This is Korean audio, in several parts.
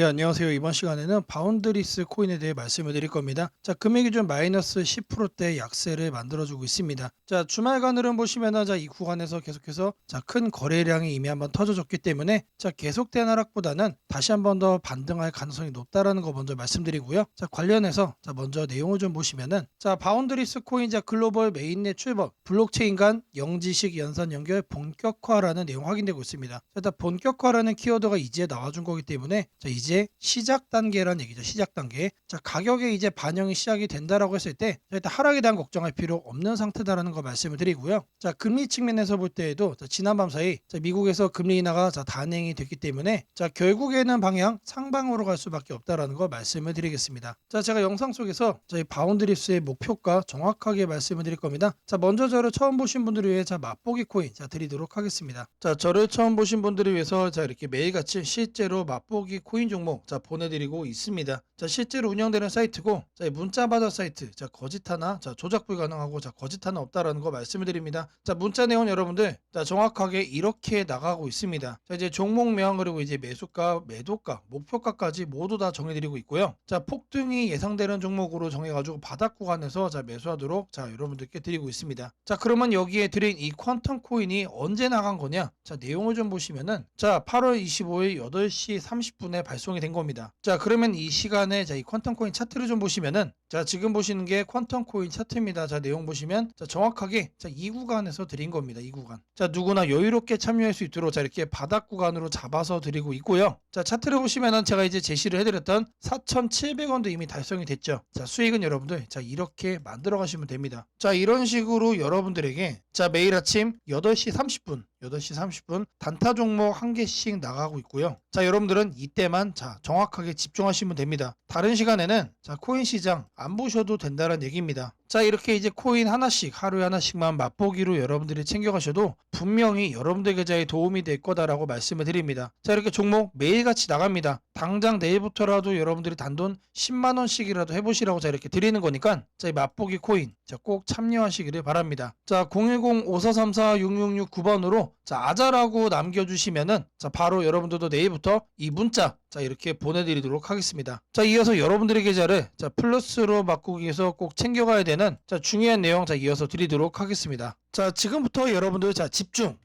네, 안녕하세요. 이번 시간에는 바운드리스 코인에 대해 말씀을 드릴 겁니다. 자, 금액이 좀 마이너스 10%대 약세를 만들어주고 있습니다. 자, 주말간 흐름 보시면은 자, 이 구간에서 계속해서 자, 큰 거래량이 이미 한번 터져줬기 때문에 자, 계속된 하락보다는 다시 한번 더 반등할 가능성이 높다라는 거 먼저 말씀드리고요. 자, 관련해서 자, 먼저 내용을 좀 보시면은 자, 바운드리스 코인 자, 글로벌 메인넷 출범, 블록체인 간 영지식 연산 연결 본격화라는 내용 확인되고 있습니다. 자, 일단 본격화라는 키워드가 이제 나와준 거기 때문에 자, 이제 시작 단계라는 얘기죠. 시작 단계. 자, 가격에 이제 반영이 시작이 된다라고 했을 때 자, 일단 하락에 대한 걱정할 필요 없는 상태다라는 거 말씀을 드리고요. 자, 금리 측면에서 볼 때에도 자, 지난 밤 사이 자, 미국에서 금리 인하가 자, 단행이 됐기 때문에 자, 결국에는 방향 상방으로 갈 수밖에 없다라는 거 말씀을 드리겠습니다. 자, 제가 영상 속에서 저희 바운드리스의 목표가 정확하게 말씀을 드릴 겁니다. 자, 먼저 저를 처음 보신 분들을 위해 자, 맛보기 코인 자, 드리도록 하겠습니다. 자, 저를 처음 보신 분들을 위해서 자, 이렇게 매일같이 실제로 맛보기 코인 종목 자, 보내드리고 있습니다. 자, 실제로 운영되는 사이트고 자, 이 문자 받아 사이트 자, 거짓 하나 자, 조작 불가능하고 자, 거짓 하나 없다라는 거 말씀을 드립니다. 자, 문자 내용 여러분들 자, 정확하게 이렇게 나가고 있습니다. 자, 이제 종목명 그리고 이제 매수가, 매도가, 목표가까지 모두 다 정해드리고 있고요. 자, 폭등이 예상되는 종목으로 정해가지고 바닥 구간에서 자, 매수하도록 자, 여러분들께 드리고 있습니다. 자, 그러면 여기에 드린 이 퀀텀 코인이 언제 나간 거냐? 자, 내용을 좀 보시면은 자, 8월 25일 8시 30분에 발 송이 된 겁니다. 자, 그러면 이 시간에 자, 이 퀀텀 코인 차트를 좀 보시면은 자, 지금 보시는 게 퀀텀 코인 차트입니다. 자, 내용 보시면 자, 정확하게 자, 이 구간에서 드린 겁니다. 이 구간. 자, 누구나 여유롭게 참여할 수 있도록 자, 이렇게 바닥 구간으로 잡아서 드리고 있고요. 자, 차트를 보시면은 제가 이제 제시를 해드렸던 4,700원도 이미 달성이 됐죠. 자, 수익은 여러분들 자, 이렇게 만들어 가시면 됩니다. 자, 이런 식으로 여러분들에게 자, 매일 아침 8시 30분 8시 30분 단타 종목 한 개씩 나가고 있고요. 자, 여러분들은 이때만 자, 정확하게 집중하시면 됩니다. 다른 시간에는 자, 코인 시장 안 보셔도 된다는 얘기입니다. 자, 이렇게 이제 코인 하나씩 하루에 하나씩만 맛보기로 여러분들이 챙겨 가셔도 분명히 여러분들 계좌에 도움이 될 거다라고 말씀을 드립니다. 자, 이렇게 종목 매일같이 나갑니다. 당장 내일부터라도 여러분들이 단돈 10만 원씩이라도 해 보시라고 자 이렇게 드리는 거니까 자, 이 맛보기 코인 자, 꼭 참여하시기를 바랍니다. 자, 010-5434-6669번으로 자, 아자라고 남겨주시면은 자, 바로 여러분들도 내일부터 이 문자 자, 이렇게 보내드리도록 하겠습니다. 자, 이어서 여러분들의 계좌를 자, 플러스로 바꾸기 위해서 꼭 챙겨가야 되는 자, 중요한 내용 자, 이어서 드리도록 하겠습니다. 자, 지금부터 여러분들 자, 집중,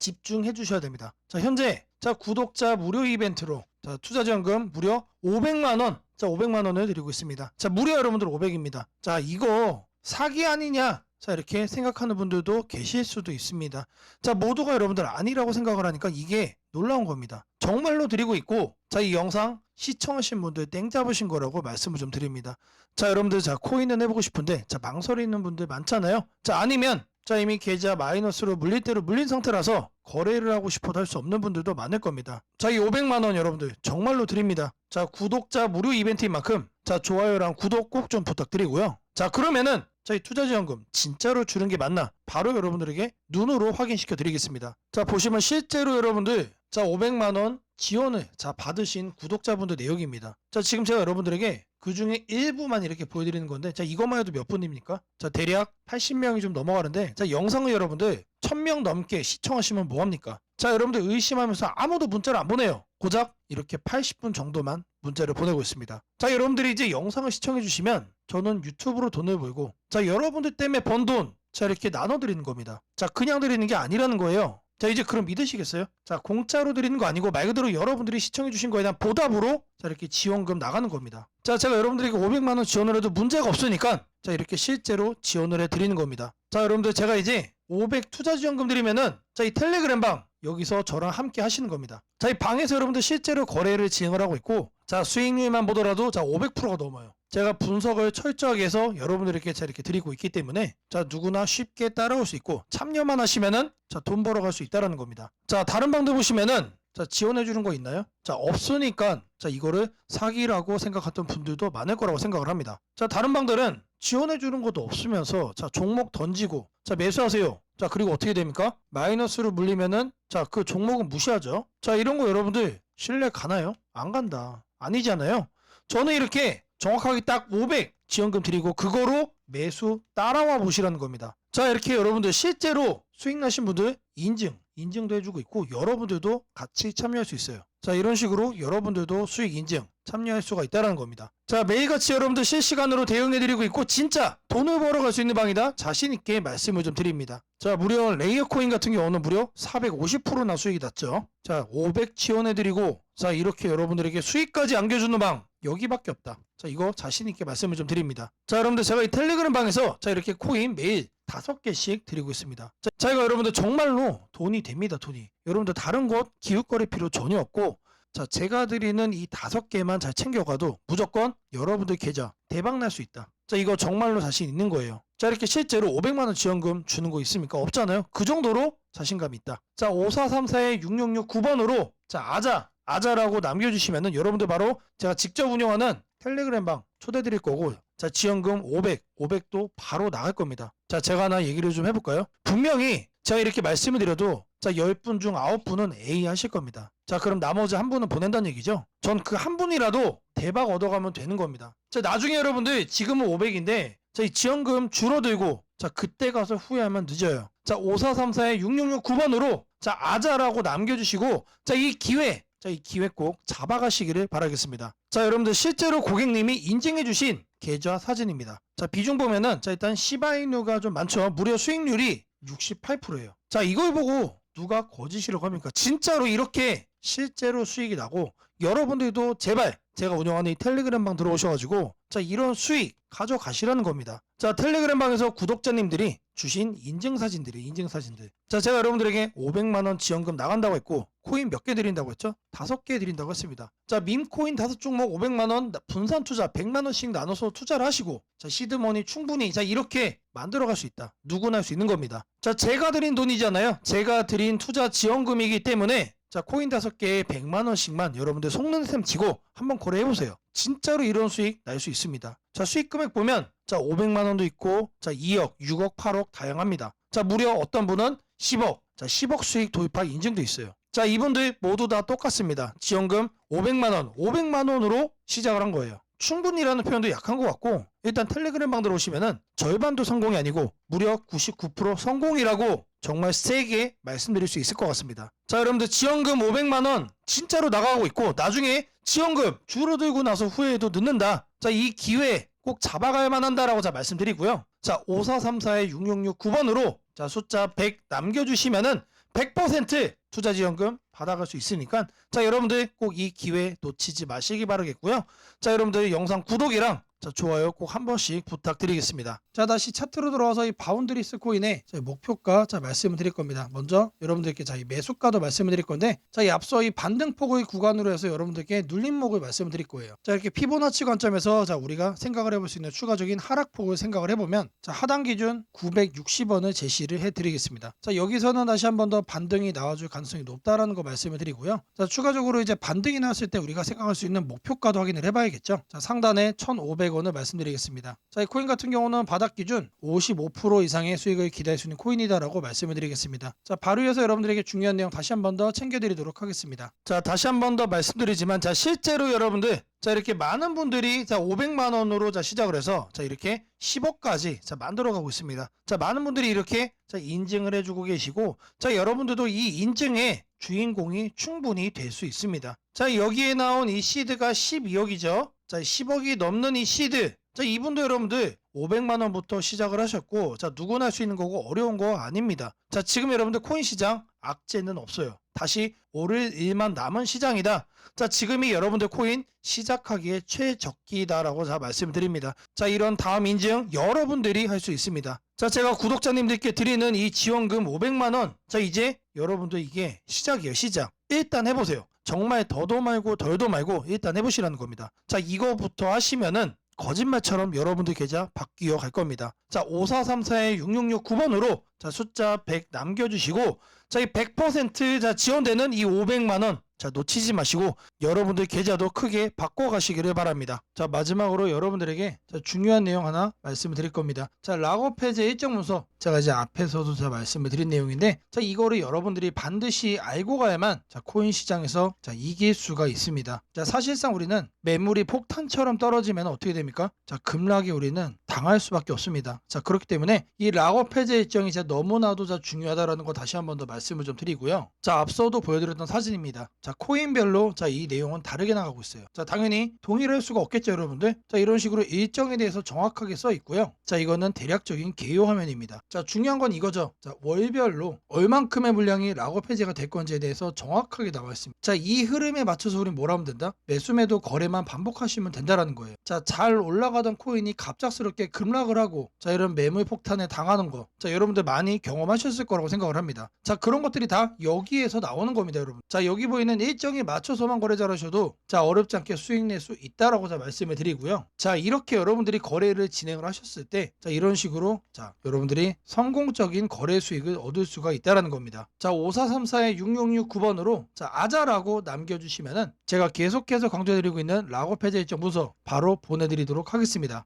집중해 주셔야 됩니다. 자, 현재 자, 구독자 무료 이벤트로 자, 투자 지원금 무려 500만 원. 자, 500만 원을 드리고 있습니다. 자, 무려 여러분들 500입니다. 자, 이거 사기 아니냐? 자, 이렇게 생각하는 분들도 계실 수도 있습니다. 자, 모두가 여러분들 아니라고 생각을 하니까 이게 놀라운 겁니다. 정말로 드리고 있고, 자, 이 영상 시청하신 분들 땡 잡으신 거라고 말씀을 좀 드립니다. 자, 여러분들, 자, 코인은 해보고 싶은데, 자, 망설이 있는 분들 많잖아요. 자, 아니면, 자, 이미 계좌 마이너스로 물릴 대로 물린 상태라서 거래를 하고 싶어도 할 수 없는 분들도 많을 겁니다. 자, 이 500만 원 여러분들 정말로 드립니다. 자, 구독자 무료 이벤트인 만큼, 자, 좋아요랑 구독 꼭 좀 부탁드리고요. 자, 그러면은, 자, 이 투자지원금 진짜로 주는 게 맞나? 바로 여러분들에게 눈으로 확인시켜 드리겠습니다. 자, 보시면 실제로 여러분들, 자, 500만 원 지원을 자, 받으신 구독자분들 내역입니다. 자, 지금 제가 여러분들에게 그 중에 일부만 이렇게 보여드리는 건데, 자, 이것만 해도 몇 분입니까? 자, 대략 80명이 좀 넘어가는데, 자, 영상을 여러분들 1000명 넘게 시청하시면 뭐합니까? 자, 여러분들 의심하면서 아무도 문자를 안 보내요. 고작 이렇게 80분 정도만 문자를 보내고 있습니다. 자, 여러분들이 이제 영상을 시청해 주시면 저는 유튜브로 돈을 벌고, 자, 여러분들 때문에 번 돈, 자, 이렇게 나눠드리는 겁니다. 자, 그냥 드리는 게 아니라는 거예요. 자, 이제 그럼 믿으시겠어요? 자, 공짜로 드리는 거 아니고 말 그대로 여러분들이 시청해 주신 거에 대한 보답으로 자, 이렇게 지원금 나가는 겁니다. 자, 제가 여러분들에게 500만 원 지원을 해도 문제가 없으니까 자, 이렇게 실제로 지원을 해 드리는 겁니다. 자, 여러분들 제가 이제 500 투자 지원금 드리면은 자, 이 텔레그램 방 여기서 저랑 함께 하시는 겁니다. 자, 이 방에서 여러분들 실제로 거래를 진행을 하고 있고 자, 수익률만 보더라도 자, 500%가 넘어요. 제가 분석을 철저하게 해서 여러분들에게 자 이렇게 드리고 있기 때문에 자 누구나 쉽게 따라올 수 있고 참여만 하시면은 자돈 벌어갈 수 있다라는 겁니다. 자 다른 방도 보시면은 자 지원해 주는 거 있나요? 자 없으니까 자 이거를 사기라고 생각했던 분들도 많을 거라고 생각을 합니다. 자 다른 방들은 지원해 주는 것도 없으면서 자 종목 던지고 자 매수하세요. 자 그리고 어떻게 됩니까? 마이너스로 물리면은 자 그 종목은 무시하죠. 자 이런 거 여러분들 신뢰 가나요? 안 간다. 아니잖아요. 저는 이렇게 정확하게 딱 500 지원금 드리고 그거로 매수 따라와 보시라는 겁니다. 자 이렇게 여러분들 실제로 수익 나신 분들 인증 인증도 해주고 있고 여러분들도 같이 참여할 수 있어요. 자 이런 식으로 여러분들도 수익 인증 참여할 수가 있다는 겁니다. 자 매일같이 여러분들 실시간으로 대응해드리고 있고 진짜 돈을 벌어갈 수 있는 방이다 자신 있게 말씀을 좀 드립니다. 자 무려 레이어 코인 같은 경우는 무려 450%나 수익이 났죠. 자 500 지원해드리고 자 이렇게 여러분들에게 수익까지 안겨주는 방 여기밖에 없다. 자 이거 자신 있게 말씀을 좀 드립니다. 자 여러분들 제가 이 텔레그램 방에서 자 이렇게 코인 매일 다섯 개씩 드리고 있습니다. 자, 자 이거 여러분들 정말로 돈이 됩니다. 돈이. 여러분들 다른 곳 기웃거릴 필요 전혀 없고 자 제가 드리는 이 다섯 개만 잘 챙겨가도 무조건 여러분들 계좌 대박 날 수 있다. 자 이거 정말로 자신 있는 거예요. 자 이렇게 실제로 500만 원 지원금 주는 거 있습니까? 없잖아요. 그 정도로 자신감이 있다. 자 5434의 6669 9번으로 자 아자 아자라고 남겨주시면은 여러분들 바로 제가 직접 운영하는 텔레그램 방 초대 드릴 거고 자 지원금 500 500도 바로 나갈 겁니다. 자 제가 하나 얘기를 좀 해볼까요? 분명히 제가 이렇게 말씀을 드려도 자 10분 중 9분은 A 하실 겁니다. 자 그럼 나머지 한 분은 보낸다는 얘기죠. 전 그 한 분이라도 대박 얻어가면 되는 겁니다. 자 나중에 여러분들 지금은 500인데 자 이 지원금 줄어들고 자 그때 가서 후회하면 늦어요. 자 5434의 6669 9번으로 자 아자라고 남겨주시고 자 이 기회 자 이 기회 꼭 잡아가시기를 바라겠습니다. 자 여러분들 실제로 고객님이 인증해주신 계좌 사진입니다. 자 비중 보면은 자 일단 시바이누가 좀 많죠. 무려 수익률이 68%예요. 자 이걸 보고 누가 거짓이라고 합니까? 진짜로 이렇게 실제로 수익이 나고 여러분들도 제발 제가 운영하는 이 텔레그램 방 들어오셔가지고 자 이런 수익 가져가시라는 겁니다. 자 텔레그램 방에서 구독자님들이 주신 인증 사진들이 인증 사진들. 자 제가 여러분들에게 500만 원 지원금 나간다고 했고 코인 몇 개 드린다고 했죠? 다섯 개 드린다고 했습니다. 자 밈코인 다섯 종목 500만 원 분산 투자 100만 원씩 나눠서 투자를 하시고 자 시드머니 충분히 자 이렇게 만들어갈 수 있다. 누구나 할 수 있는 겁니다. 자 제가 드린 돈이잖아요. 제가 드린 투자 지원금이기 때문에 자 코인 다섯 개에 100만 원씩만 여러분들 속는 셈 치고 한번 거래해 보세요. 진짜로 이런 수익 날 수 있습니다. 자 수익 금액 보면 자 500만 원도 있고 자 2억, 6억, 8억 다양합니다. 자 무려 어떤 분은 10억, 자 10억 수익 도입할 인증도 있어요. 자 이분들 모두 다 똑같습니다. 지원금 500만 원, 500만 원으로 시작을 한 거예요. 충분히라는 표현도 약한 것 같고 일단 텔레그램 방 들어오시면은 절반도 성공이 아니고 무려 99% 성공이라고 정말 세게 말씀드릴 수 있을 것 같습니다. 자 여러분들 지원금 500만 원 진짜로 나가고 있고 나중에 지원금 줄어들고 나서 후회해도 늦는다. 자 이 기회 꼭 잡아가야만 한다라고 자 말씀드리고요. 자 5434의 6669 9번으로 자 숫자 100 남겨주시면은 100% 투자 지원금 받아갈 수 있으니까 자 여러분들 꼭 이 기회 놓치지 마시기 바라겠고요. 자 여러분들 영상 구독이랑 자 좋아요 꼭 한 번씩 부탁드리겠습니다. 자 다시 차트로 들어와서 이 바운드리스 코인의 자, 목표가 자 말씀을 드릴 겁니다. 먼저 여러분들께 자 이 매수가도 말씀을 드릴 건데 자 이 앞서 이 반등폭의 구간으로 해서 여러분들께 눌림목을 말씀을 드릴 거예요. 자 이렇게 피보나치 관점에서 자 우리가 생각을 해볼 수 있는 추가적인 하락폭을 생각을 해보면 자 하단 기준 960원을 제시를 해드리겠습니다. 자 여기서는 다시 한 번 더 반등이 나와줄 가능성이 높다라는 거 말씀을 드리고요. 자 추가적으로 이제 반등이 나왔을 때 우리가 생각할 수 있는 목표가도 확인을 해봐야겠죠. 자 상단에 1,500원을 말씀드리겠습니다. 자 이 코인 같은 경우는 바닥 기준 55% 이상의 수익을 기대할 수 있는 코인이다라고 말씀을 드리겠습니다. 자 바로 이어서 여러분들에게 중요한 내용 다시 한 번 더 챙겨드리도록 하겠습니다. 자 다시 한 번 더 말씀드리지만 자 실제로 여러분들 자 이렇게 많은 분들이 자 500만 원으로 자 시작을 해서 자 이렇게 10억까지 자 만들어 가고 있습니다. 자 많은 분들이 이렇게 자 인증을 해주고 계시고 자 여러분들도 이 인증의 주인공이 충분히 될 수 있습니다. 자 여기에 나온 이 시드가 12억이죠. 자 10억이 넘는 이 시드 자 이분도 여러분들 500만 원부터 시작을 하셨고 자 누구나 할 수 있는 거고 어려운 거 아닙니다. 자 지금 여러분들 코인 시장 악재는 없어요. 다시 오를 일만 남은 시장이다. 자 지금이 여러분들 코인 시작하기에 최적기다라고 자 말씀드립니다. 자 이런 다음 인증 여러분들이 할 수 있습니다. 자 제가 구독자님들께 드리는 이 지원금 500만 원. 자 이제 여러분들 이게 시작이에요. 시작. 일단 해보세요. 정말 더도 말고 덜도 말고 일단 해보시라는 겁니다. 자 이거부터 하시면은 거짓말처럼 여러분들 계좌 바뀌어 갈 겁니다. 자 5434의 6669 9번으로 자 숫자 100 남겨주시고 자 이 100%자 지원되는 이 500만 원. 자 놓치지 마시고 여러분들 계좌도 크게 바꿔가시기를 바랍니다. 자 마지막으로 여러분들에게 자, 중요한 내용 하나 말씀을 드릴 겁니다. 자 락업 해제 일정 문서 제가 이제 앞에서도 자 말씀을 드린 내용인데 자 이거를 여러분들이 반드시 알고 가야만 자 코인 시장에서 자 이길 수가 있습니다. 자 사실상 우리는 매물이 폭탄처럼 떨어지면 어떻게 됩니까? 자 급락에 우리는 당할 수밖에 없습니다. 자 그렇기 때문에 이 락업 해제 일정이 진짜 너무나도 자 중요하다라는 거 다시 한 번 더 말씀을 좀 드리고요. 자 앞서도 보여드렸던 사진입니다. 자 코인별로 자 이 내용은 다르게 나가고 있어요. 자 당연히 동일할 수가 없겠죠 여러분들. 자 이런 식으로 일정에 대해서 정확하게 써 있고요. 자 이거는 대략적인 개요 화면입니다. 자 중요한 건 이거죠. 자 월별로 얼만큼의 물량이 락업 해제가 될 건지에 대해서 정확하게 나와 있습니다. 자 이 흐름에 맞춰서 우리 뭘 하면 된다? 매수매도 거래만 반복하시면 된다라는 거예요. 자 잘 올라가던 코인이 갑작스럽게 급락을 하고 자 이런 매물 폭탄에 당하는 거. 자 여러분들 많이 경험하셨을 거라고 생각을 합니다. 자 그런 것들이 다 여기에서 나오는 겁니다, 여러분. 자 여기 보이는 일정에 맞춰서만 거래 잘하셔도 자 어렵지 않게 수익 낼 수 있다라고 자 말씀을 드리고요. 자 이렇게 여러분들이 거래를 진행을 하셨을 때 자 이런 식으로 자 여러분들이 성공적인 거래 수익을 얻을 수가 있다라는 겁니다. 자 5434의 6669번으로 자 아자라고 남겨주시면은 제가 계속해서 강조드리고 있는 락업 해제 일정 문서 바로 보내드리도록 하겠습니다.